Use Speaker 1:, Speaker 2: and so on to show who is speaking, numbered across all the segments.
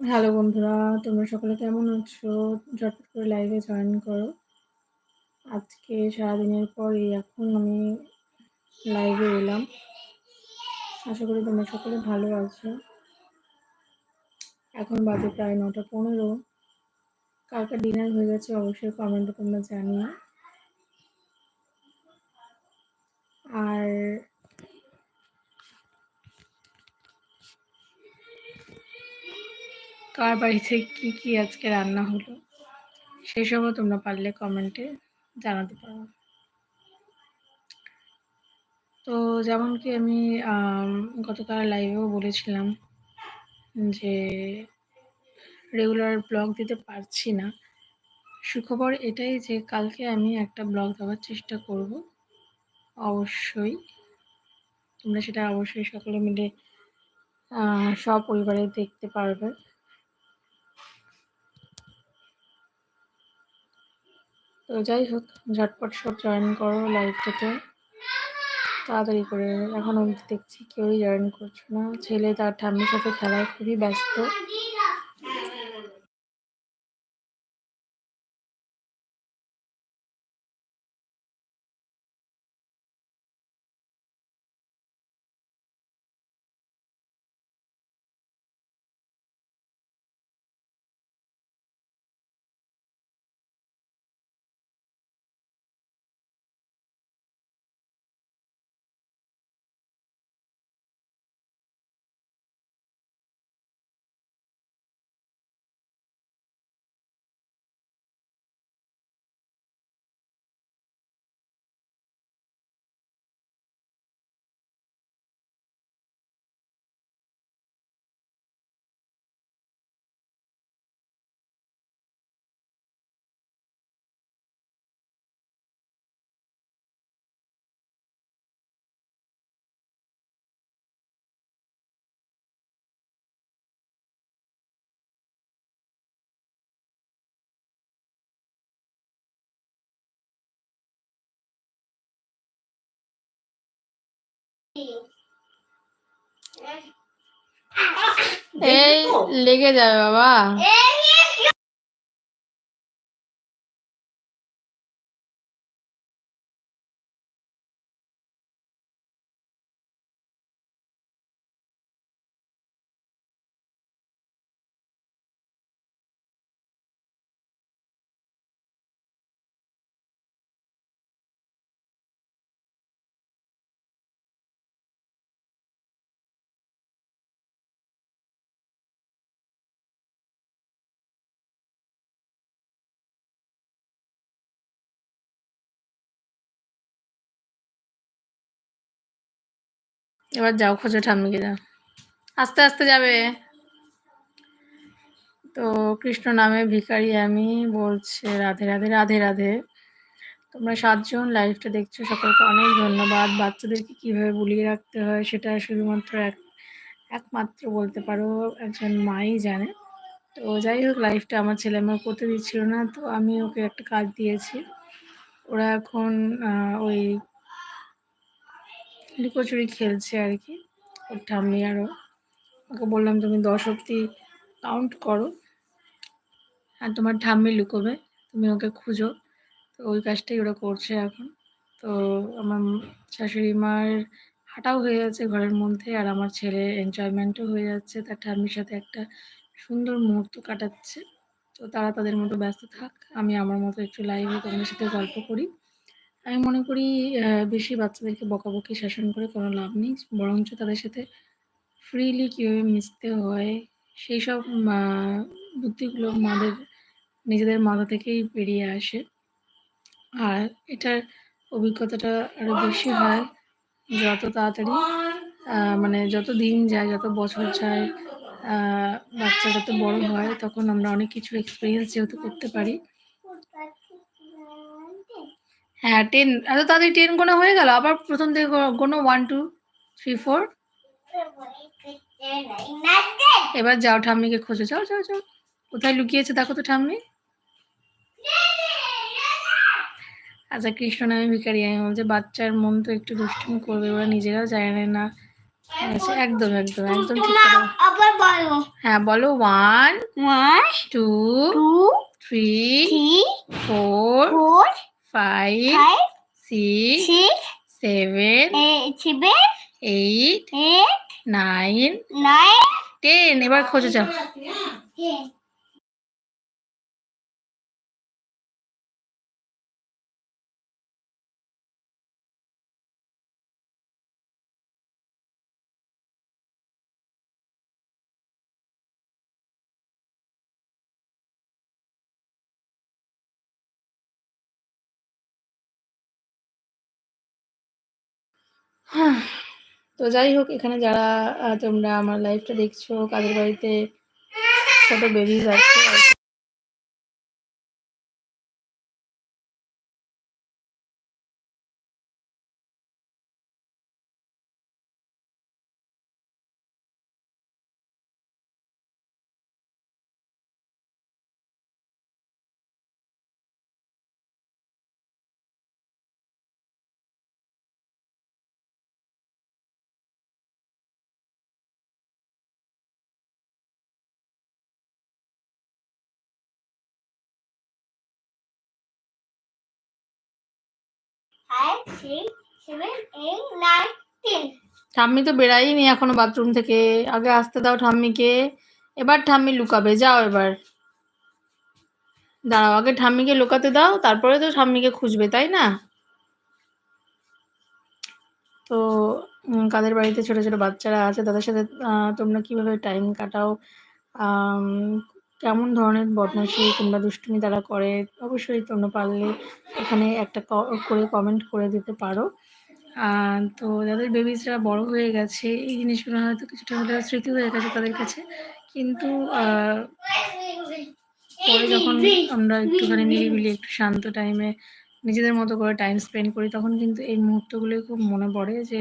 Speaker 1: Hello বন্ধুরা, তোমরা সকলে কেমন আছো? ঝটপট করে লাইভে জয়েন করো। আজকে সারাদিনের পর এখন আমি লাইভে এলাম। আশা করি তোমরা সকলে ভালো আছো। এখন বাজে প্রায় নটা পনেরো। কার কার ডিনার হয়ে গেছে অবশ্যই কমেন্টে তোমরা জানিও। আর কার বাড়িতে কি কি আজকে রান্না হলো? সেসবও তোমরা পারলে কমেন্টে জানাতে পারো। তো যেমন কি আমি গতকাল লাইভেও বলেছিলাম যে রেগুলার ব্লগ দিতে পারছি না। সুখবর এটাই যে কালকে আমি একটা ব্লগ দেওয়ার চেষ্টা করব। অবশ্যই তোমরা সেটা অবশ্যই সকলে মিলে সব পরিবারে দেখতে পারবে। তো যাই হোক, ঝটপট সব জয়েন করো লাইভটাতে তাড়াতাড়ি করে, এখন আমি দেখছি কেউই জয়েন করছ না। ছেলে তার ঠাম্মির সাথে খেলায় খুবই ব্যস্ত। এই লেগে যাবে বাবা এবার যাও, খোঁজো ঠাম্মিকে যাও। আস্তে আস্তে যাবে। তো কৃষ্ণ নামে ভিকারি আমি বলছে, রাধে রাধে রাধে রাধে। তোমরা সাতজন লাইভটা দেখছ, সকলকে অনেক ধন্যবাদ। বাচ্চাদেরকে কীভাবে বুলিয়ে রাখতে হয় সেটা শুধুমাত্র এক, একমাত্র বলতে পারো, একজন মাই জানে। তো যাই হোক লাইফটা আমার ছেলে আমার করতে দিচ্ছিল না, তো আমি ওকে একটা কাজ দিয়েছি। ওরা এখন ওই লুকোচুরি খেলছে আর কি। ওর ঠাম্মি আরও ওকে বললাম, তুমি দশ অব্দি কাউন্ট করো। আর তোমার ঠাম্মি লুকোবে। তুমি ওকে খুঁজো। তো ওই কাজটাই ওরা করছে এখন। তো আমার শাশুড়ি মার হাঁটাও হয়ে যাচ্ছে ঘরের মধ্যে, আর আমার ছেলে এনজয়মেন্টও হয়ে যাচ্ছে। তার ঠাম্মির সাথে একটা সুন্দর মুহূর্ত কাটাচ্ছে। তো তারা তাদের মতো ব্যস্ত থাক। আমি আমার মতো একটু লাইভে তোমাদের সাথে গল্প করি। আমি মনে করি বেশি বাচ্চাদেরকে বকাবকি শাসন করে কোনো লাভ নেই। বরঞ্চ তাদের সাথে ফ্রিলি কীভাবে মিশতে হয়, সেই সব বুদ্ধিগুলো মাদের, নিজেদের মাথা থেকেই বেরিয়ে আসে। আর এটার অভিজ্ঞতাটা আরও বেশি হয় যত তাড়াতাড়ি মানে যত দিন যায়, যত বছর যায় বাচ্চা যত বড় হয়, তখন আমরা অনেক কিছু এক্সপিরিয়েন্স যেহেতু করতে পারি। হ্যাঁ টেন এত তাড়াতাড়ি টেন গোনা হয়ে গেল। আবার প্রথম থেকে গোনো ওয়ান টু থ্রি ফোর এবার যাও ঠাম্মিকে খোঁজো। যাও যাও যাও। কোথায় লুকিয়েছে দেখো তো ঠাম্মি। আচ্ছা কৃষ্ণ নামে ভিকারি আমি বলছে বাচ্চার মন তো একটু দুষ্টুমি করবে ওরা নিজেরাও জানে না। আচ্ছা একদম একদম একদম ঠিক
Speaker 2: আবার বলো
Speaker 1: হ্যাঁ বলো one
Speaker 2: one
Speaker 1: two
Speaker 2: two
Speaker 1: three
Speaker 2: three
Speaker 1: four
Speaker 2: four
Speaker 1: five
Speaker 2: five
Speaker 1: six
Speaker 2: six
Speaker 1: seven
Speaker 2: seven
Speaker 1: eight
Speaker 2: eight
Speaker 1: nine
Speaker 2: nine
Speaker 1: ten এবার খোঁজে যাও। তো যাই হোক এখানে যারা তোমরা আমার লাইফটা দেখছ কাদের বাড়িতে ছোট বেবিজ আছে ঠাম্মি তো বেরাইনি এখনও বাথরুম থেকে। আগে আসতে দাও ঠাম্মিকে। এবার ঠাম্মি লুকাবে, যাও এবার। দাঁড়াও, আগে ঠাম্মিকে লুকাতে দাও, তারপরে তো ঠাম্মিকে খুঁজবে, তাই না? তো কাদের বাড়িতে ছোট ছোট বাচ্চারা আছে, তাদের সাথে তোমরা কীভাবে টাইম কাটাও? কেমন ধরনের বদমাশি কিংবা দুষ্টুমি তারা করে, অবশ্যই তোমরা পারলে এখানে একটা করে কমেন্ট করে দিতে পারো। তো যাদের বেবিসরা বড় হয়ে গেছে, এই জিনিসগুলো হয়তো কিছুটা হলেও স্মৃতি হয়ে গেছে তাদের কাছে। কিন্তু পরে যখন আমরা একটুখানি নিরিবিলি, একটু শান্ত টাইমে নিজেদের মতো করে টাইম স্পেন্ড করি, তখন কিন্তু এই মুহূর্তগুলোই খুব মনে পড়ে যে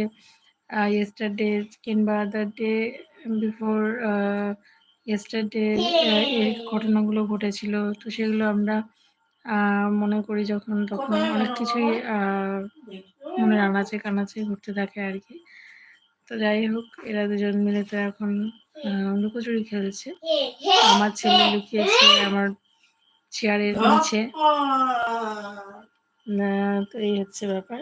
Speaker 1: ইয়েস্টারডে কিংবা দ্য ডে বিফোর ইয়েস্টারডে এই ঘটনাগুলো ঘটেছিল। তো সেগুলো আমরা মনে করি যখন তখন অনেক কিছুই মনের আনাচে কানাচে ঘুরতে থাকে আর কি। তো যাই হোক এরা দুজন মিলে তো এখন লুকোচুরি খেলছে। আমার ছেলে লুকিয়েছে আমার চেয়ারের নিচে। না তো এই হচ্ছে ব্যাপার।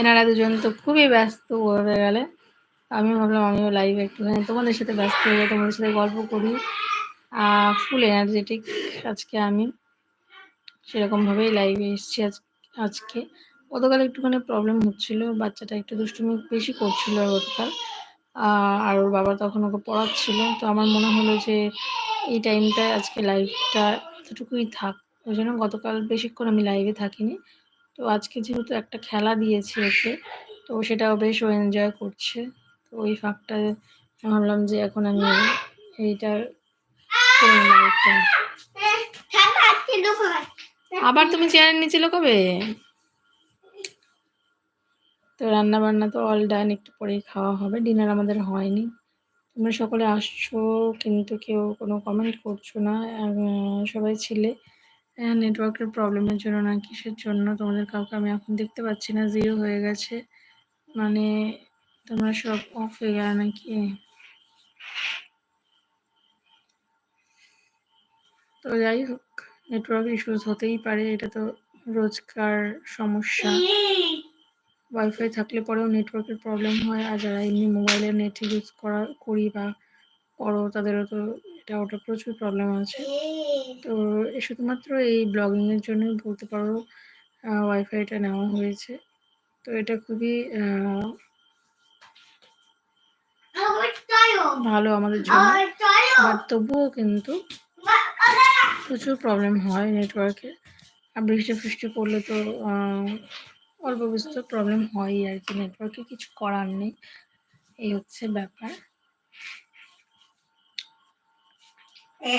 Speaker 1: এনারা দুজন তো খুবই ব্যস্ত বলতে গেলে। আমি ভাবলাম আমিও লাইভে একটুখানি তোমাদের সাথে ব্যস্ত হয়ে যাই তোমাদের সাথে গল্প করি। ফুল এনার্জেটিক আজকে আমি। সেরকমভাবেই লাইভে এসেছি আজ, আজকে। গতকাল একটুখানি প্রবলেম হচ্ছিল, বাচ্চাটা একটু দুষ্টুমি বেশি করছিল গতকাল। আর ওর বাবা তখন ওকে পড়াচ্ছিল। তো আমার মনে হলো যে এই টাইমটায় আজকে লাইভটা এতটুকুই থাক। ওই জন্য গতকাল বেশিক্ষণ আমি লাইভে থাকিনি। তো আজকে যেহেতু একটা খেলা দিয়েছি ওকে তো সেটাও বেশ ও এনজয় করছে। তো ওই ফাঁকটা ভাবলাম যে এখন আমি
Speaker 2: এইটার
Speaker 1: আবার তুমি চেয়ারের নিচে কবে? তো রান্না বান্না তো অল ডান একটু পরেই খাওয়া হবে ডিনার আমাদের হয়নি। তোমরা সকলে আসছো, কিন্তু কেউ কোনো কমেন্ট করছ না সবাই ছিলে। নেটওয়ার্কের প্রবলেমের জন্য না, কিসের জন্য? তোমাদের কাউকে আমি এখন দেখতে পাচ্ছি না জিরো হয়ে গেছে। মানে তোমরা সব অফ হয়ে গেল নাকি? তো যাই হোক নেটওয়ার্ক ইস্যুস হতেই পারে, এটা তো রোজকার সমস্যা। ওয়াইফাই থাকলে পরেও নেটওয়ার্কের প্রবলেম হয়, আর যারা এমনি মোবাইলে নেট ইউজ করা, করি বা করো, তাদেরও তো এটা ওটা প্রচুর প্রবলেম আছে। তো এ শুধুমাত্র এই ব্লগিংয়ের জন্যই বলতে পারো ওয়াইফাইটা নেওয়া হয়েছে। তো এটা খুবই ভালো আমাদের জন্য। বাট তবুও কিন্তু প্রচুর প্রবলেম হয় নেটওয়ার্কে আর বৃষ্টি ফৃষ্টি পড়লে তো অল্প বিস্তর প্রবলেম হয়ই আর কি। নেটওয়ার্কে কিছু করার নেই। এই হচ্ছে ব্যাপার।
Speaker 3: এই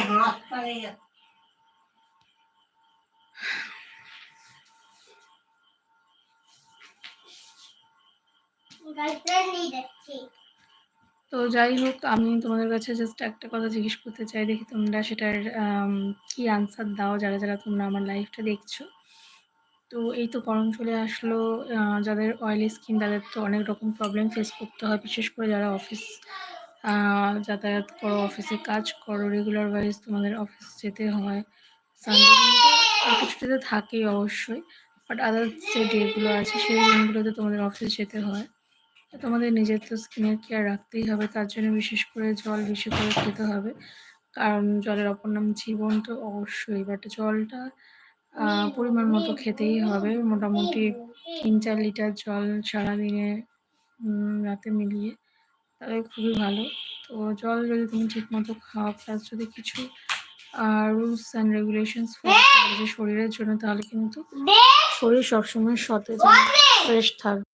Speaker 1: তো যাই হোক আমি তোমাদের কাছে জাস্ট একটা কথা জিজ্ঞেস করতে চাই দেখি তোমরা সেটার কি আনসার দাও যারা যারা তোমরা আমার লাইফটা দেখছ। তো এই তো গরম চলে আসলো যাদের অয়েলি স্কিন তাদের তো অনেক রকম প্রবলেম ফেস করতে হয় বিশেষ করে যারা অফিস যাতায়াত করো অফিসে কাজ করো রেগুলার ওয়াইজ তোমাদের অফিস যেতে হয়। সানডে কিন্তু থাকেই অবশ্যই বাট আদার যে ডেগুলো আছে, সেই দিনগুলোতে তোমাদের অফিস যেতে হয়। তোমাদের নিজের তো স্কিনের কেয়ার রাখতেই হবে, তার জন্য বিশেষ করে জল বেশি করে খেতে হবে। কারণ জলের অপর নাম জীবন তো অবশ্যই বাট জলটা পরিমাণ মতো খেতেই হবে। মোটামুটি তিন চার লিটার জল সারাদিনে রাতে মিলিয়ে। তাহলে খুবই ভালো। তো জল যদি তুমি ঠিক মতো খাও প্লাস যদি কিছু রুলস অ্যান্ড রেগুলেশনস ফলো যে শরীরের জন্য তাহলে কিন্তু শরীর সবসময় সতেজ ফ্রেশ থাকবে।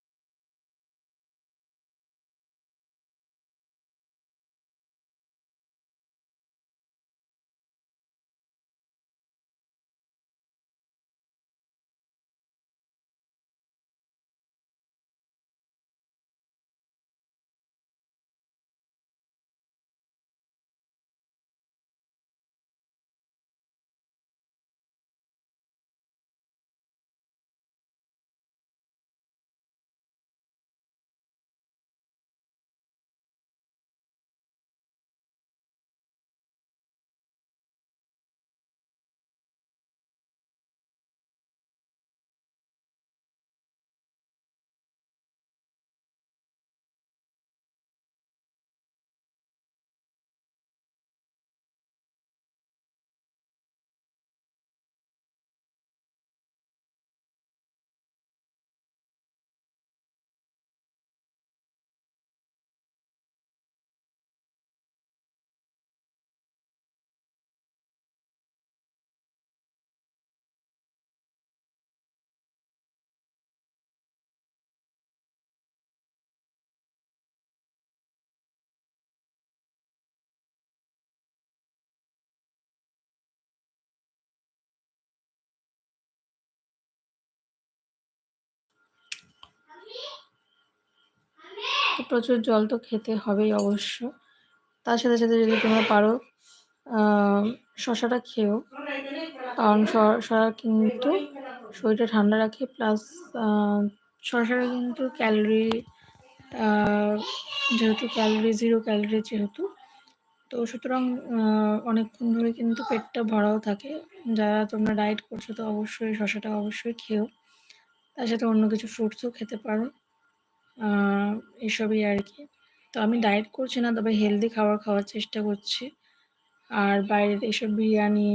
Speaker 1: প্রচুর জল তো খেতে হবেই অবশ্য। তার সাথে সাথে যদি তোমরা পারো শশাটা খেও কারণ শশা কিন্তু শরীরটা ঠান্ডা রাখে প্লাস শশাটা কিন্তু ক্যালোরি যেহেতু ক্যালোরি জিরো ক্যালোরি যেহেতু, তো সুতরাং অনেকক্ষণ ধরে কিন্তু পেটটা ভরাও থাকে। যারা তোমরা ডায়েট করছ তো অবশ্যই শশাটা অবশ্যই খেও তার সাথে অন্য কিছু ফ্রুটসও খেতে পারো। এসবই আর কি। তো আমি ডায়েট করছি না, তবে হেলদি খাবার খাওয়ার চেষ্টা করছি। আর বাইরের এসব biryani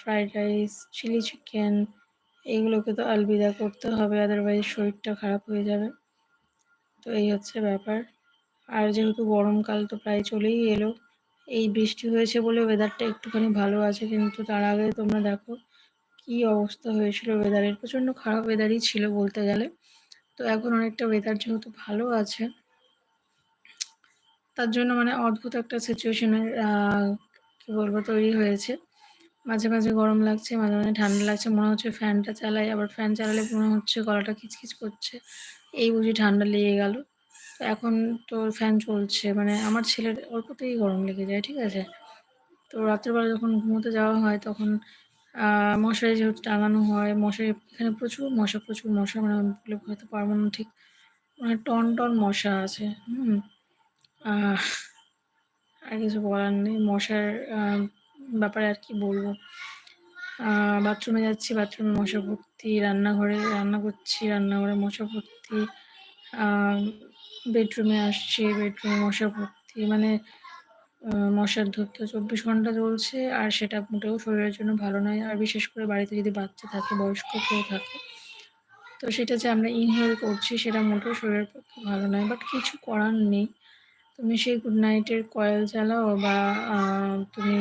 Speaker 1: fried rice chilli chicken এইগুলোকে তো আলবিদা করতে হবে আদারওয়াইজ শরীরটা খারাপ হয়ে যাবে। তো এই হচ্ছে ব্যাপার। আর যেহেতু গরমকাল তো প্রায় চলেই এলো, এই বৃষ্টি হয়েছে বলে ওয়েদারটা একটুখানি ভালো আছে, কিন্তু তার আগে তোমরা দেখো কি অবস্থা হয়েছিল ওয়েদারের প্রচণ্ড খারাপ ওয়েদারই ছিল বলতে গেলে। তো এখন অনেকটা ওয়েদার যেহেতু ভালো আছে, তার জন্য মানে অদ্ভুত একটা সিচুয়েশনের কি বলব, তৈরি হয়েছে। মাঝে মাঝে গরম লাগছে, মাঝে মাঝে ঠান্ডা লাগছে, মনে হচ্ছে ফ্যানটা চালাই, আবার ফ্যান চালালে মনে হচ্ছে গলাটা খিচখিচ করছে। এই বুঝি ঠান্ডা লেগে গেল। তো এখন তো ফ্যান চলছে মানে আমার ছেলের অল্পতেই গরম লেগে যায়, ঠিক আছে? তো রাত্রেবেলা যখন ঘুমোতে যাওয়া হয়, তখন মশারি যেহেতু টাঙানো হয়, মশারি এখানে প্রচুর মশা প্রচুর মশা মানে আমি বোঝাতে পারব না ঠিক মানে টন টন মশা আছে, হুম। আর কিছু বলার নেই, মশার ব্যাপারে আর কি বলব। বাথরুমে যাচ্ছি, বাথরুমে মশা ভর্তি, রান্নাঘরে রান্না করছি, রান্নাঘরে মশা ভর্তি বেডরুমে আসছি, বেডরুমে মশা ভর্তি মানে মশার ধূপ তো চব্বিশ ঘণ্টা চলছে, আর সেটা মোটেও শরীরের জন্য ভালো নয়। আর বিশেষ করে বাড়িতে যদি বাচ্চা থাকে, বয়স্ক কেউ থাকে, তো সেটা যে আমরা ইনহেল করছি, সেটা মোটেও শরীরের পক্ষে ভালো নয়। বাট কিছু করার নেই। তুমি সেই গুড নাইটের কয়েল চালাও বা তুমি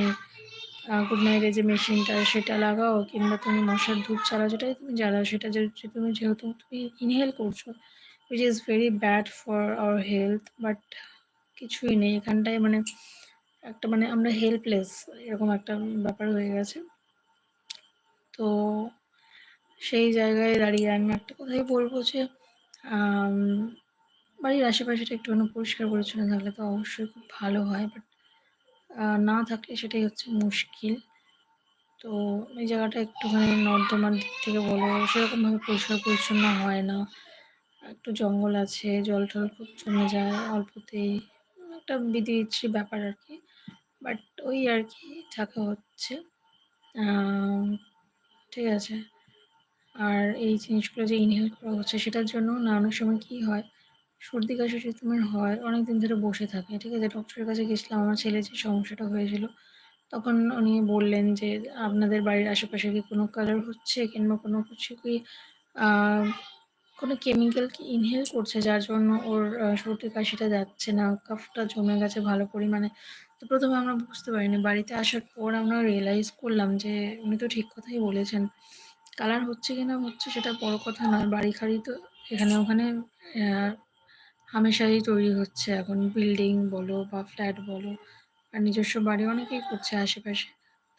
Speaker 1: গুড নাইটের যে মেশিনটা, সেটা লাগাও, কিংবা তুমি মশার ধূপ চালাও যেটাই তুমি জ্বালাও, সেটা যে তুমি যেহেতু তুমি ইনহেল করছ which is very bad for our health but কিছুই নেই। এখানটায় মানে একটা মানে আমরা হেল্পলেস এরকম একটা ব্যাপার হয়ে গেছে। তো সেই জায়গায় দাঁড়িয়ে আমি একটা কথাই বলব যে বাড়ির আশেপাশেটা একটুখানি পরিষ্কার পরিচ্ছন্ন থাকলে তো অবশ্যই খুব ভালো হয় বাট না থাকলে সেটাই হচ্ছে মুশকিল। তো এই জায়গাটা একটুখানি নর্দমার দিক থেকে বলো, সেরকমভাবে পরিষ্কার পরিচ্ছন্ন হয় না। একটু জঙ্গল আছে জল টল খুব জমে যায়, অল্পতেই একটা বিধি ব্যাপার আর কি। বাট ওই আর কি থাকা হচ্ছে। ঠিক আছে। আর এই জিনিসগুলো যে ইনহেল করা হচ্ছে, সেটার জন্য না অনেক সময় কী হয়, সর্দি, কাশি যদি তোমার হয় অনেক দিন ধরে বসে থাকে। ঠিক আছে ডক্টরের কাছে গেছিলাম, আমার ছেলে যে সমস্যাটা হয়েছিল, তখন উনি বললেন যে, আপনাদের বাড়ির আশেপাশে কি কোনো কালার হচ্ছে? কিংবা কোনো কিছু কি কোনো কেমিক্যাল কি ইনহেল করছে, যার জন্য ওর সর্দি, কাশিটা যাচ্ছে না? কাফটা জমে গেছে ভালো পরিমাণে। তো প্রথমে আমরা বুঝতে পারিনি। বাড়িতে আসার পর আমরা রিয়েলাইজ করলাম যে উনি তো ঠিক কথাই বলেছেন। কালার হচ্ছে কি না হচ্ছে সেটা বড় কথা নয়। বাড়ি খাড়ি তো এখানে ওখানে হামেশাই তৈরি হচ্ছে। এখন বিল্ডিং বলো বা ফ্ল্যাট বলো, আর নিজস্ব বাড়ি অনেকেই করছে আশেপাশে।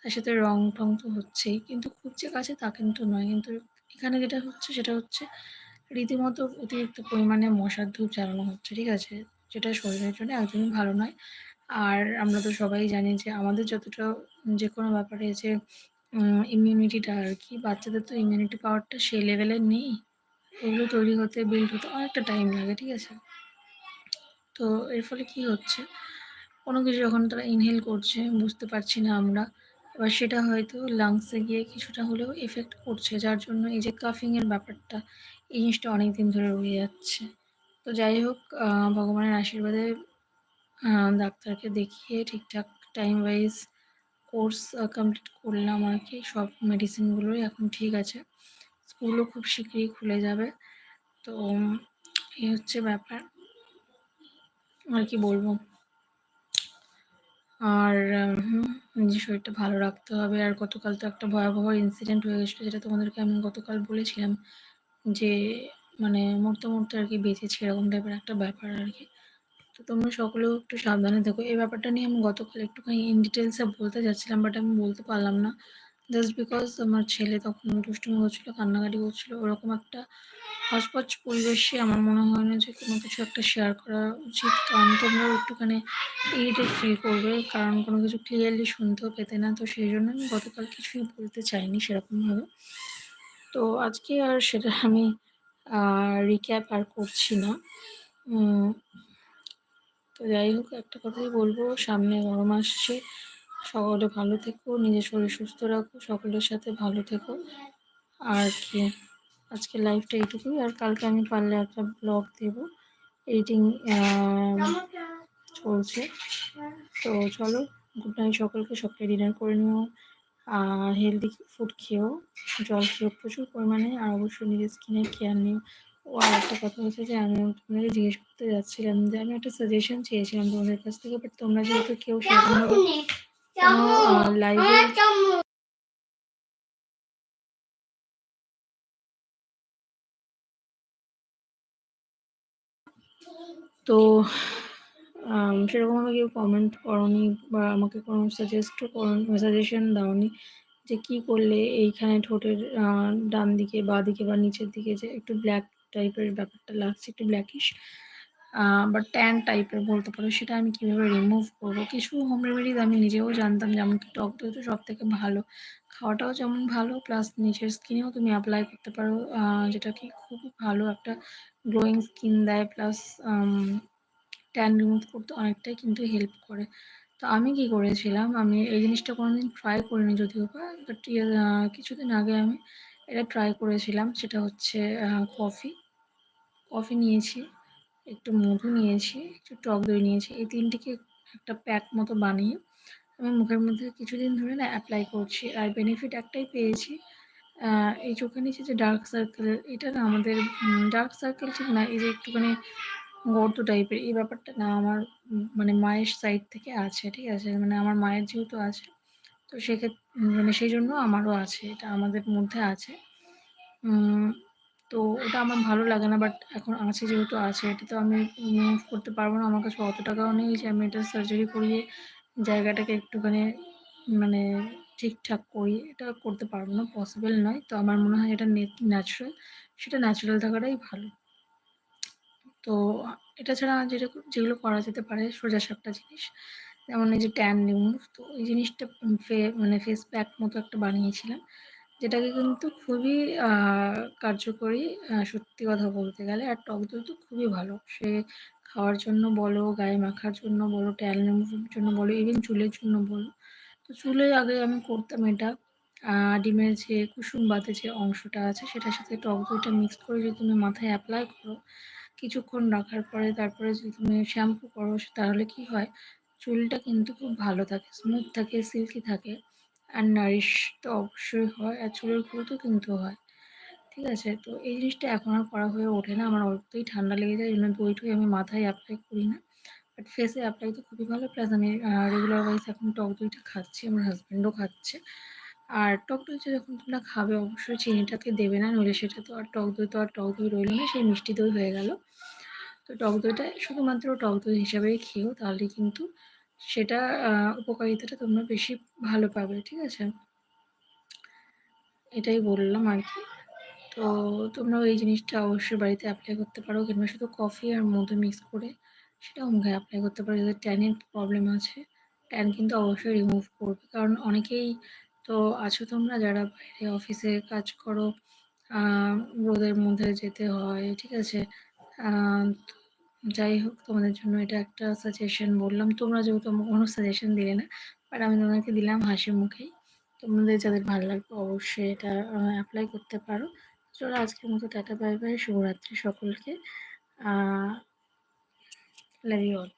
Speaker 1: তার সাথে রং টং তো হচ্ছেই। কিন্তু খুব যে কাছে তা কিন্তু নয়। কিন্তু এখানে যেটা হচ্ছে সেটা হচ্ছে রীতিমতো অতিরিক্ত পরিমাণে মশার ধূপ জ্বালানো হচ্ছে, ঠিক আছে? যেটা শরীরের জন্য একদমই ভালো নয়। আর আমরা তো সবাই জানি যে আমাদের যতটা যে কোনো ব্যাপারে যে ইমিউনিটিটা আর কি, বাচ্চাদের তো ইমিউনিটি পাওয়ারটা সেই লেভেলের নেই। ওগুলো তৈরি হতে বিল্ড হতে অনেকটা টাইম লাগে, ঠিক আছে? তো এর ফলে কি হচ্ছে? কোনো কিছু যখন তারা ইনহেল করছে, বুঝতে পারছি না আমরা, এবার সেটা হয়তো লাংসে গিয়ে কিছুটা হলেও এফেক্ট করছে, যার জন্য এই যে কাফিংয়ের ব্যাপারটা, এই জিনিসটা অনেক দিন ধরে রয়ে যাচ্ছে। তো যাই হোক ভগবানের আশীর্বাদে ডাক্তারকে দেখিয়ে ঠিকঠাক টাইম ওয়াইজ কোর্স কমপ্লিট করলাম আর কি। সব মেডিসিনগুলোই এখন ঠিক আছে। স্কুলও খুব শীঘ্রই খুলে যাবে। তো এই হচ্ছে ব্যাপার। আর কি বলব? আর নিজের শরীরটা ভালো রাখতে হবে। আর গতকাল তো একটা ভয়াবহ ইনসিডেন্ট হয়ে গেছিল যেটা তোমাদেরকে আমি গতকাল বলেছিলাম যে মানে মরতে মরতে আর কি বেঁচেছি, এরকম টাইপের একটা ব্যাপার আর কি। তো তোমরা সকলেও একটু সাবধানে থেকো। এই ব্যাপারটা নিয়ে আমি গতকাল একটুখানি ইন ডিটেলসে বলতে যাচ্ছিলাম বাট আমি বলতে পারলাম না। জাস্ট বিকজ আমার ছেলে তখন দুষ্টুমি করছিল, কান্নাকাটি করছিল, ওরকম একটা হচপচ পরিবেশে আমার মনে হয় না যে কোনো কিছু একটা শেয়ার করা উচিত। কারণ তোমরাও একটুখানি ইরিটেট ফিল করবে, কারণ কোনো কিছু ক্লিয়ারলি শুনতেও পেতে না। তো সেই জন্য আমি গতকাল কিছুই বলতে চাইনি সেরকমভাবে। তো আজকে আর সেটা আমি রিক্যাপ আর করছি না। তো যাই হোক, একটা কথাই বলব, সামনে গরম আসছে। সকলে ভালো থেকো, নিজের শরীর সুস্থ রাখো, সকলের সাথে ভালো থেকো। আর কি আজকে লাইফটা এইটুকুই। আর কালকে আমি পারলে একটা ব্লগ দেবো। এডিটিং চলছে। তো চলো গুড নাইট সকলকে সকালে ডিনার করে নিও। হেলদি ফুড খেও, জল খেও প্রচুর পরিমাণে। আর অবশ্যই নিজের স্কিনের কেয়ার নিও। ও আর একটা কথা হচ্ছে যে আমি তোমাদের জিজ্ঞেস করতে যাচ্ছিলাম যে আমি একটা সাজেশন চেয়েছিলাম তোমাদের কাছ থেকে বাট তোমরা যেহেতু কেউ সেরকমভাবে লাইভে তো আম, সেরকমভাবে কেউ কমেন্ট করনি বা আমাকে কোনো সাজেস্টও করো সাজেশন দাওনি যে কি করলে এইখানে ঠোঁটের ডান দিকে বা দিকে বা নিচের দিকে যে একটু ব্ল্যাক টাইপের ব্যাপারটা লাগছে, একটু ব্ল্যাকিশ বা ট্যান টাইপের বলতে পারো, সেটা আমি কীভাবে রিমুভ করব? কিছু হোম রেমেডিজ আমি নিজেও জানতাম, যেমন কি টক দই তো সব থেকে ভালো। খাওয়াটাও যেমন ভালো প্লাস নিচের স্কিনেও তুমি অ্যাপ্লাই করতে পারো যেটা কি খুবই ভালো একটা গ্লোয়িং স্কিন দেয় প্লাস ট্যান রিমুভ করতে অনেকটাই কিন্তু হেল্প করে। তো আমি কি করেছিলাম, আমি এই জিনিসটা কোনোদিন ট্রাই করিনি যদিও বা বাট কিছুদিন আগে আমি এটা ট্রাই করেছিলাম, সেটা হচ্ছে কফি কফি নিয়েছি, একটু মধু নিয়েছি, একটু টক দই নিয়েছি। এই তিনটিকে একটা প্যাক মতো বানিয়ে আমি মুখের মধ্যে কিছুদিন ধরে না অ্যাপ্লাই করছি। আর বেনিফিট একটাই পেয়েছি এই চোখের নিচে যে ডার্ক সার্কেল এটা না আমাদের ডার্ক সার্কেল ঠিক না, এই যে একটুখানি গর্ত টাইপের এই ব্যাপারটা না আমার মানে মায়ের সাইড থেকে আছে, ঠিক আছে? মানে আমার মায়ের যেহেতু আছে, তো সেক্ষেত্রে মানে সেই জন্য আমারও আছে, এটা আমাদের মধ্যে আছে। তো ওটা আমার ভালো লাগে না বাট এখন আছে যেহেতু আছে, এটা তো আমি মুভ করতে পারব না, আমার কাছে অত টাকাও নেই যে আমি এটা সার্জারি করিয়ে জায়গাটাকে একটুখানি মানে ঠিকঠাক করি, এটা করতে পারব না পসিবল নয়। তো আমার মনে হয় এটা ন্যাচারাল সেটা ন্যাচারাল থাকাটাই ভালো। তো এটা ছাড়া যেটা যেগুলো করা যেতে পারে, সোজা সাপটা জিনিস, যেমন এই যে ট্যান রিমুভ তো ওই জিনিসটা মানে ফেস প্যাক মতো একটা বানিয়েছিলাম। যেটাকে কিন্তু খুবই কার্যকরী সত্যি কথা বলতে গেলে। আর টক দই তো খুবই ভালো। সে খাওয়ার জন্য বলো, গায়ে মাখার জন্য বলো ট্যান রিমুভের জন্য বলো ইভেন চুলের জন্য বলো। তো চুলে আগে আমি করতাম এটা। ডিমের যে কুসুম বাতে যে অংশটা আছে, সেটার সাথে টক দইটা মিক্স করে যদি তুমি মাথায় অ্যাপ্লাই করো, কিছুক্ষণ রাখার পরে তারপরে যদি তুমি শ্যাম্পু করো, তাহলে কি হয়? চুলটা কিন্তু খুব ভালো থাকে স্মুথ থাকে সিল্কি থাকে। আর নারিশ তো অবশ্যই হয়, আর চুলের গ্রোথও কিন্তু হয়। ঠিক আছে? তো এই জিনিসটা এখন আর করা হয়ে ওঠে না। আমার অল্পই ঠান্ডা লেগে যায় জন্য দই টই আমি মাথায় অ্যাপ্লাই করি না। বাট ফেসে অ্যাপ্লাই তো খুবই ভালো। প্লাস আমি রেগুলার ওয়াইজ এখন টক দইটা খাচ্ছি, আমার হাজব্যান্ডও খাচ্ছে। আর টক দইটা যখন তোমরা খাবে, অবশ্যই চিনিটাকে দেবে না, নইলে সেটা তো আর টক দই তো আর টক দই রইল না, সেই মিষ্টি দই হয়ে গেল। তো টক দইটা শুধুমাত্র টক দই হিসাবেই খেও তাহলে কিন্তু সেটা উপকারিতাটা তোমরা বেশি ভালো পাবে ঠিক আছে? এটাই বললাম আর কি। তো তোমরা এই জিনিসটা অবশ্যই বাড়িতে অ্যাপ্লাই করতে পারো কিংবা শুধু কফি আর মধু মিক্স করে সেটা মুখে অ্যাপ্লাই করতে পারো। যাদের ট্যানের প্রবলেম আছে ট্যান কিন্তু অবশ্যই রিমুভ করবে। কারণ অনেকেই তো আছো তোমরা যারা বাইরে অফিসে কাজ করো রোদের মধ্যে যেতে হয় ঠিক আছে? আহ, যাই হোক তোমাদের জন্য এটা একটা সাজেশন বললাম। তোমরা যেহেতু কোনো সাজেশন দিলে না বাট আমি তোমাদেরকে দিলাম হাসি মুখেই। তোমাদের যাদের ভালো লাগবে অবশ্যই এটা অ্যাপ্লাই করতে পারো। চলো আজকের মতো টাটা বাই বাই শুভরাত্রি সকলকে। Love you all